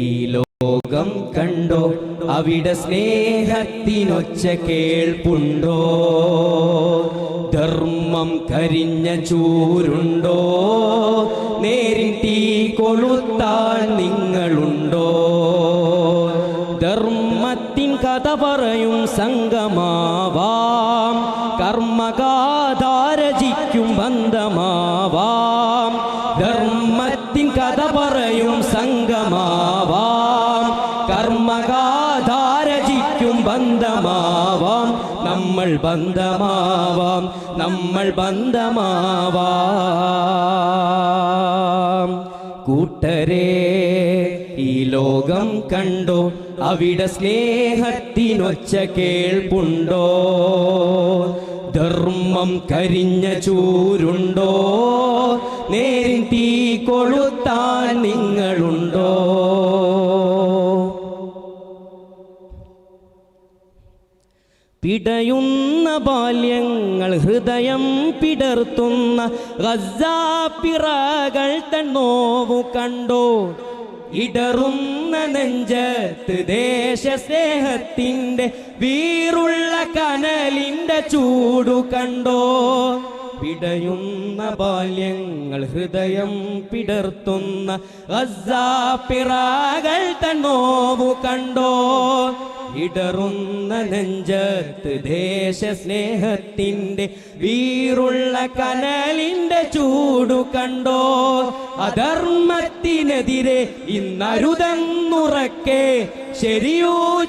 ഈ ലോകം കണ്ടോ? അവിടെ സ്നേഹത്തിനൊച്ച കേൾപ്പുണ്ടോ? ധർമ്മം കരിഞ്ഞ ചൂരുണ്ടോ? നേരിൻ തീ കൊളുത്താൻ നിങ്ങളുണ്ടോ? ധർമ്മത്തിൻ കഥ പറയും സംഗമാവാം. കർമ്മകാധാരചിക്കും ബന്ധമാവാം. ബന്ധമാവാം നമ്മൾ ബന്ധമാവാം. കൂട്ടരേ ഈ ലോകം കണ്ടോ? അവിടെ സ്നേഹത്തിനൊച്ച കേൾപ്പുണ്ടോ? ധർമ്മം കരിഞ്ഞ ചൂരുണ്ടോ? നേരിൻ തീ കൊളുത്താൻ നിങ്ങളുണ്ടോ? പിടയുന്ന ബാല്യങ്ങൾ ഹൃദയം പിടർത്തുന്ന ഗസാപ്പിറകൾ തന്നോവു കണ്ടോ? ഇടറുന്ന നെഞ്ചത്ത് ദേശസ്നേഹത്തിന്റെ വീറുള്ള കനലിന്റെ ചൂടു കണ്ടോ? പിടയുന്ന ബാല്യങ്ങൾ ഹൃദയം പിടർത്തുന്ന ഗസാപ്പിറകൾ തന്നോവു കണ്ടോ? ഇടറുന്ന നെഞ്ചത്ത് ദേശസ്നേഹത്തിന്റെ വീറുള്ള കനലിന്റെ ചൂടു കണ്ടോ? അധർമ്മത്തിനെതിരെ ഇന്നരുതെന്നുറക്കെ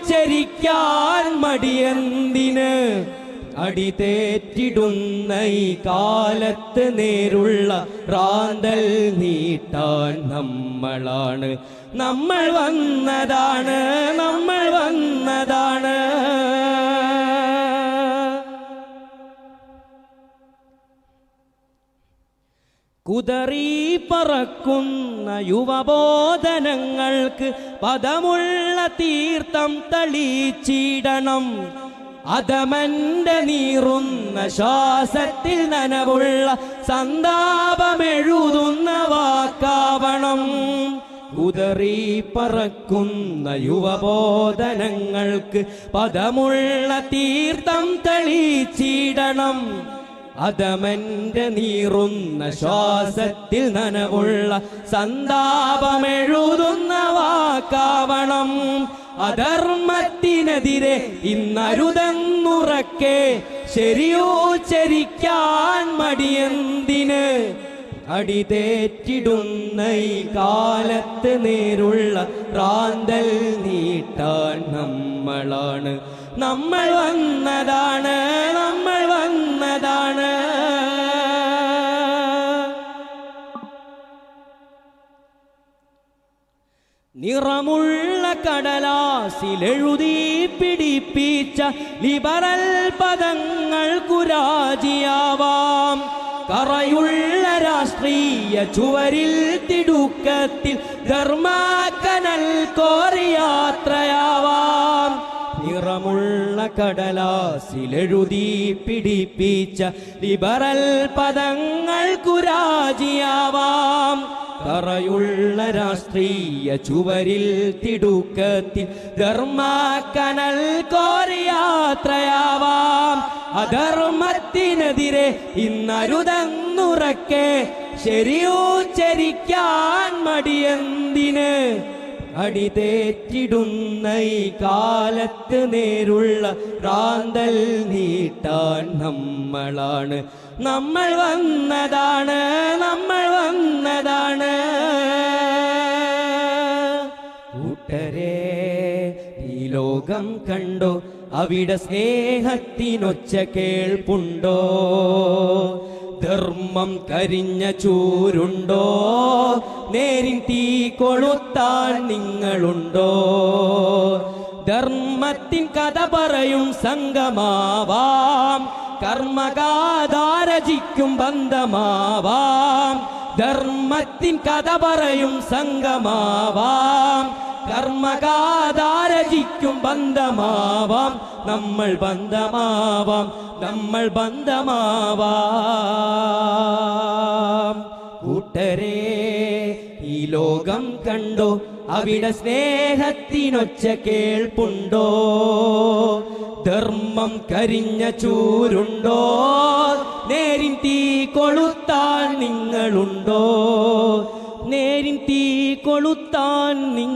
ചരിക്കാൻ മടിയെന്തിന്? അടിതേറ്റിടുന്ന ഈ കാലത്ത് നേരുള്ള റാന്തൽ നീട്ടാൻ നമ്മളാണ്. നമ്മൾ വന്നതാണ് നമ്മൾ വന്നതാണ്. കുതറി പറക്കുന്ന യുവബോധനങ്ങൾക്ക് പദമുള്ള തീർത്ഥം തളിച്ചിടണം. അധമന്റെ നീറുന്ന ശ്വാസത്തിൽ നനവുള്ള സന്താപമെഴുതുന്ന വാക്കാവണം. കുതറി പറക്കുന്ന യുവബോധനങ്ങൾക്ക് പദമുള്ള തീർത്ഥം തെളിച്ചിടണം. അധമന്റെ നീറുന്ന ശ്വാസത്തിൽ നനവുള്ള സന്താപമെഴുതുന്ന വാക്കാവണം. അധർമ്മത്തിനെതിരെ ഇന്നരുതെന്നുറക്കെ ശരിയോച്ചരിക്കാൻ മടിയെന്തിന്? അടിതേറ്റിടുന്ന ഈ കാലത്ത് നേരുള്ള പ്രാന്തൽ നീട്ടാൻ നമ്മളാണ്. നമ്മൾ വന്നതാണ് നമ്മൾ വന്നതാണ്. നിറമുള്ള കടലാസിലെഴുതി പിടിപ്പിച്ച ലിബറൽ പദങ്ങൾ കുരാജിയാവാം കറയുള്ള രാഷ്ട്രീയ ചുവരിൽ തിടുക്കത്തിൽ ധർമാക്കനൽ കോറിയാത്രയാവാം. നിറമുള്ള കടലാസിലെഴുതി പിടിപ്പിച്ച ലിബറൽ പദങ്ങൾ കുരാജിയാവാം കറയുള്ള രാഷ്ട്രീയ ചുവരിൽ തിടുക്കത്തിൽ ധർമാക്കനൽ കോറിയാത്രയാവാം അധർമ്മത്തിനെതിരെ ഇന്നരുതെന്നുറക്കെ ചരിക്കാൻ മടിയെന്തിന്? അടിതേറ്റിടുന്ന ഈ കാലത്ത് നേരുള്ള റാന്തൽ നീട്ടാൻ നമ്മളാണ്. നമ്മൾ വന്നതാണ് നമ്മൾ വന്നതാണ്. കൂട്ടരെ ഈ ലോകം കണ്ടോ? അവിടെ സ്നേഹത്തിനൊച്ച കേൾപ്പുണ്ടോ? ധർമ്മം കരിഞ്ഞ ചൂരുണ്ടോ? നേരിൻ തീ കൊളുത്താൽ നിങ്ങളുണ്ടോ? ധർമ്മത്തിൻ കഥ പറയും സംഗമാവാം. കർമ്മകാതാരചിക്കും ബന്ധമാവാം. ധർമ്മത്തിൻ കഥ പറയും സംഗമാവാം. കർമ്മകാധാരജിക്കും ബന്ധമാവാം. നമ്മൾ ബന്ധമാവാം. നമ്മൾ ബന്ധമാവാം. കൂട്ടരെ ഈ ലോകം കണ്ടോ? അവിടെ സ്നേഹത്തിനൊച്ച കേൾപ്പുണ്ടോ? ധർമ്മം കരിഞ്ഞ ചൂരുണ്ടോ? നേരിൻ തീ കൊളുത്താൻ നിങ്ങളുണ്ടോ? നേരിൻ തീ കൊളുത്താൻ നിങ്ങൾ